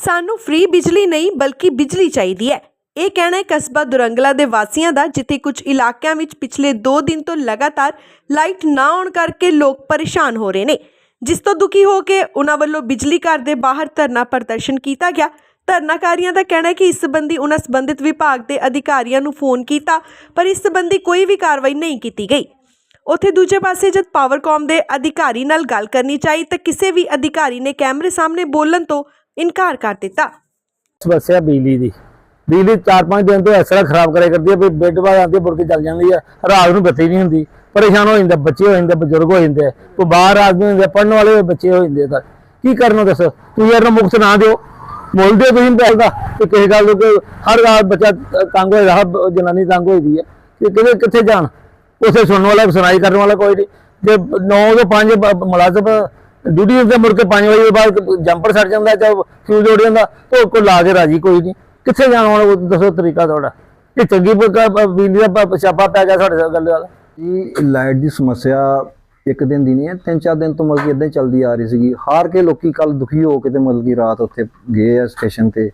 ਸਾਨੂੰ ਫ੍ਰੀ ਬਿਜਲੀ ਨਹੀਂ, ਬਲਕਿ ਬਿਜਲੀ ਚਾਹੀਦੀ ਹੈ। ਇਹ ਕਹਿਣਾ ਹੈ ਕਸਬਾ ਦੁਰੰਗਲਾ ਦੇ ਵਾਸੀਆਂ ਦਾ, ਜਿੱਥੇ ਕੁਝ ਇਲਾਕਿਆਂ ਵਿੱਚ ਪਿਛਲੇ 2 ਦਿਨ ਤੋਂ ਲਗਾਤਾਰ ਲਾਈਟ ਨਾ ਆਉਣ ਕਰਕੇ ਲੋਕ ਪਰੇਸ਼ਾਨ ਹੋ ਰਹੇ ਨੇ। ਜਿਸ ਤੋਂ ਦੁਖੀ ਹੋ ਕੇ ਉਹਨਾਂ ਵੱਲੋਂ ਬਿਜਲੀ ਘਰ ਦੇ ਬਾਹਰ ਧਰਨਾ ਪ੍ਰਦਰਸ਼ਨ ਕੀਤਾ ਗਿਆ। ਧਰਨਾਕਾਰੀਆਂ ਦਾ ਕਹਿਣਾ ਹੈ ਕਿ ਇਸ ਸੰਬੰਧੀ ਉਹਨਾਂ ਸੰਬੰਧਿਤ ਵਿਭਾਗ ਦੇ ਅਧਿਕਾਰੀਆਂ ਨੂੰ ਫੋਨ ਕੀਤਾ, ਪਰ ਇਸ ਸੰਬੰਧੀ ਕੋਈ ਵੀ ਕਾਰਵਾਈ ਨਹੀਂ ਕੀਤੀ ਗਈ। ਉੱਥੇ ਦੂਜੇ ਪਾਸੇ ਜਦ ਪਾਵਰਕਾਮ ਦੇ ਅਧਿਕਾਰੀ ਨਾਲ ਗੱਲ ਕਰਨੀ ਚਾਹੀ, ਤਾਂ ਕਿਸੇ ਵੀ ਅਧਿਕਾਰੀ ਨੇ ਕੈਮਰੇ ਸਾਹਮਣੇ ਬੋਲਣ ਤੋਂ ਇਨਕਾਰ ਕਰ ਦਿੱਤਾ। ਸਮੱਸਿਆ ਬਿਜਲੀ ਦੀ। ਬਿਜਲੀ 4-5 ਦਿਨ ਤੋਂ ਇਸ ਤਰ੍ਹਾਂ ਖਰਾਬ ਕਰਿਆ ਕਰਦੀ ਹੈ ਵੀ ਬੈੱਡ ਬਾਅਦ ਆਉਂਦੀ ਮੁੜ ਕੇ ਚੱਲ ਜਾਂਦੀ ਹੈ। ਰਾਤ ਨੂੰ ਬੱਤੀ ਨਹੀਂ ਹੁੰਦੀ। ਪਰੇਸ਼ਾਨ ਹੋ ਜਾਂਦਾ ਬੱਚੇ ਹੋ ਜਾਂਦੇ ਬਜ਼ੁਰਗ ਹੋ ਜਾਂਦੇ ਆ, ਬਾਹਰ ਆਦਮੀ ਹੁੰਦੇ ਪੜਨ ਵਾਲੇ ਬੱਚੇ ਹੋ ਜਾਂਦੇ ਤਾਂ। ਕੀ ਕਰਨਾ ਦੱਸੋ? ਤੁਸੀਂ ਯਾਰ ਮੁਕਤ ਨਾ ਦਿਓ। ਮੁੱਲ ਦਿਓ ਤੁਸੀਂ ਪੈਸੇ ਦਾ। ਕਿ ਕਿਸੇ ਗੱਲ ਨੂੰ ਹਰ ਰਾਤ ਬੱਚਾ ਤੰਗ ਹੋਇਆ ਹਰ ਜਨਾਨੀ ਤੰਗ ਹੋਈ ਹੈ। ਕਿ ਕਿਤੇ ਕਿੱਥੇ ਜਾਣ? ਉਸੇ ਸੁਣਨ ਵਾਲਾ ਸੁਣਾਈ ਕਰਨ ਵਾਲਾ ਕੋਈ ਨਹੀਂ। ਜੇ 9 ਤੋਂ 5 ਮੁਲਾਜ਼ਮ ਡਿਊਟੀ ਤੇ ਮੁੜ ਕੇ 5 ਵਜੇ ਤੋਂ ਬਾਅਦ ਜੰਪਰ ਸੜ ਜਾਂਦਾ ਜਾਂ ਫਿਊਜ਼ ਉੜ ਜਾਂਦਾ, ਤਾਂ ਕੋਈ ਲਾ ਕੇ ਰਾਜੀ ਕੋਈ ਨਹੀਂ। ਕਿੱਥੇ ਜਾਣਾ ਹੁਣ ਦੱਸੋ ਤਰੀਕਾ ਤੁਹਾਡਾ। ਇਹ ਚੰਗੀ ਬਿਜਲੀ ਦਾ ਪ- ਪੈ ਗਿਆ ਸਾਡੇ ਗੱਲ ਵਾਲਾ ਇਹ ਲਾਈਟ ਦੀ ਸਮੱਸਿਆ ਇੱਕ ਦਿਨ ਦੀ ਨਹੀਂ ਹੈ, ਤਿੰਨ ਚਾਰ ਦਿਨ ਤੋਂ ਮਤਲਬ ਕਿ ਇਦਾਂ ਹੀ ਚੱਲਦੀ ਆ ਰਹੀ ਸੀਗੀ। ਹਾਰ ਕੇ ਲੋਕੀ ਕੱਲ ਦੁਖੀ ਹੋ ਕੇ ਤੇ ਮਤਲਬ ਕਿ ਰਾਤ ਉੱਥੇ ਗਏ ਆ ਸਟੇਸ਼ਨ ਤੇ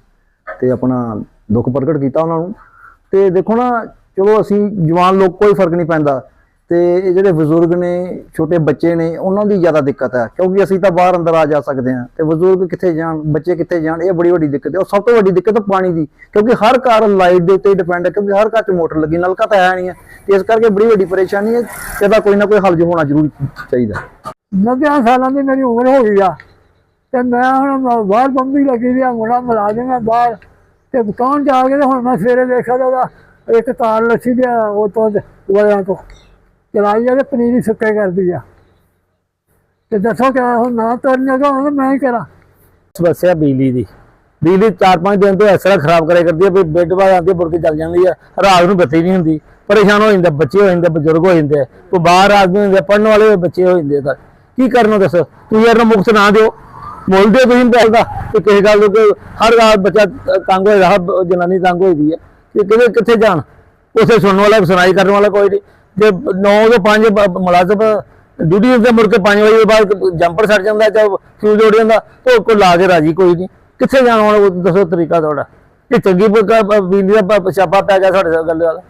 ਤੇ ਆਪਣਾ ਦੁੱਖ ਪ੍ਰਗਟ ਕੀਤਾ ਉਹਨਾਂ ਨੂੰ। ਤੇ ਦੇਖੋ ਨਾ, ਚਲੋ ਅਸੀਂ ਜਵਾਨ ਲੋਕ, ਕੋਈ ਫ਼ਰਕ ਨਹੀਂ ਪੈਂਦਾ। ਤੇ ਇਹ ਜਿਹੜੇ ਬਜ਼ੁਰਗ ਨੇ, ਛੋਟੇ ਬੱਚੇ ਨੇ, ਉਹਨਾਂ ਦੀ ਜ਼ਿਆਦਾ ਦਿੱਕਤ ਹੈ, ਕਿਉਂਕਿ ਅਸੀਂ ਤਾਂ ਬਾਹਰ ਅੰਦਰ ਆ ਜਾ ਸਕਦੇ ਹਾਂ ਤੇ ਬਜ਼ੁਰਗ ਕਿੱਥੇ ਜਾਣ, ਬੱਚੇ ਕਿੱਥੇ ਜਾਣ, ਇਹ ਬੜੀ ਵੱਡੀ ਦਿੱਕਤ ਹੈ। ਉਹ ਸਭ ਤੋਂ ਵੱਡੀ ਦਿੱਕਤ ਪਾਣੀ ਦੀ, ਕਿਉਂਕਿ ਹਰ ਘਰ ਲਾਈਟ ਦੇ ਉੱਤੇ ਡਿਪੈਂਡ ਹੈ, ਕਿਉਂਕਿ ਹਰ ਘਰ 'ਚ ਮੋਟਰ ਲੱਗੀ, ਨਲਕਾ ਤਾਂ ਹੈ ਨਹੀਂ ਹੈ, ਤੇ ਇਸ ਕਰਕੇ ਬੜੀ ਵੱਡੀ ਪਰੇਸ਼ਾਨੀ ਹੈ, ਇਹਦਾ ਕੋਈ ਨਾ ਕੋਈ ਹੱਲ ਹੋਣਾ ਜ਼ਰੂਰ ਚਾਹੀਦਾ ਨੱਬਿਆਂ ਸਾਲਾਂ ਦੀ ਮੇਰੀ ਉਮਰ ਹੋ ਗਈ ਆ, ਤੇ ਮੈਂ ਹੁਣ ਬ- ਬਾਹਰ ਬੰਬੀ ਲੱਗੀ ਦੀ ਆ, ਮੁੰਡਾ ਮੁਲਾਜ਼ਮ ਆ ਬਾਹਰ, ਤੇ ਦੁਕਾਨ ਜਾ ਕੇ ਹੁਣ ਮੈਂ ਸਵੇਰੇ ਦੇਖਿਆ ਤਾਂ ਉਹਦਾ ਇੱਕ ਤਾਰ ਲੱਸੀ ਦੇ ਉਹ ਤੋਂ ਵਲਿਆਂ ਤੋਂ। ਚਲਾਈ ਆ ਤੇ ਪਨੀਰੀ ਸੁੱਕੇ ਕਰਦੀ ਆ। ਤੇ ਦੱਸੋ ਕਿ ਹੁਣ ਨਾ ਤੁਰਨ ਜਗਾ ਹੁਣ ਮੈਂ ਹੀ ਕਰਾਂ। ਸਮੱਸਿਆ ਬਿਜਲੀ ਦੀ। ਬਿਜਲੀ 4-5 ਦਿਨ ਤੋਂ ਇਸ ਤਰ੍ਹਾਂ ਖਰਾਬ ਕਰਿਆ ਕਰਦੀ ਹੈ ਵੀ ਬੈੱਡ ਬਾਅਦ ਆਉਂਦੀ ਹੈ, ਕੇ ਚੱਲ ਜਾਂਦੀ ਹੈ ਰਾਤ ਨੂੰ ਬੱਤੀ ਨਹੀਂ ਹੁੰਦੀ। ਪਰੇਸ਼ਾਨ ਹੋ ਜਾਂਦੇ ਬੱਚੇ ਹੋ ਜਾਂਦੇ ਬਜ਼ੁਰਗ ਹੋ ਜਾਂਦੇ ਆ, ਬਾਹਰ ਆਦਮੀ ਹੁੰਦੇ ਪੜਨ ਵਾਲੇ ਹੋਏ ਬੱਚੇ ਹੋ ਜਾਂਦੇ ਤਾਂ। ਕੀ ਕਰਨਾ ਦੱਸੋ? ਤੁਸੀਂ ਯਾਰ ਮੁਕਤ ਨਾ ਦਿਓ। ਮੁੱਲ ਦਿਓ ਤੁਸੀਂ ਪੈਸੇ ਦਾ ਕਿ ਕਿਸੇ ਗੱਲ ਨੂੰ ਹਰ ਰਾਤ ਬੱਚਾ ਤੰਗ ਹੋਇਆ ਜਨਾਨੀ ਤੰਗ ਹੋਈ ਹੈ ਕਿ ਕਿਤੇ ਕਿੱਥੇ ਜਾਣ? ਉਸੇ ਸੁਣਨ ਵਾਲਾ ਸੁਣਾਈ ਕਰਨ ਵਾਲਾ ਕੋਈ ਨਹੀਂ। ਜੇ 9 ਤੋਂ 5 ਮੁਲਾਜ਼ਮ ਡਿਊਟੀ ਤੇ ਮੁੜ ਕੇ 5 ਵਜੇ ਤੋਂ ਬਾਅਦ ਜੰਪਰ ਛੱਡ ਜਾਂਦਾ ਜਾਂ ਫਿਊਜ਼ ਉੜ ਜਾਂਦਾ, ਤੇ ਕੋਈ ਲਾ ਕੇ ਰਾਜੀ, ਕੋਈ ਨਹੀਂ। ਕਿੱਥੇ ਜਾਣਾ ਹੁਣ? ਦੱਸੋ ਤਰੀਕਾ ਤੁਹਾਡਾ। ਇਹ ਚੰਗੀ ਬ- ਬਿਜਲੀ ਦਾ ਪ- ਛਾਪਾ ਪੈ ਗਿਆ ਸਾਡੇ ਗੱਲ ਵਾਲਾ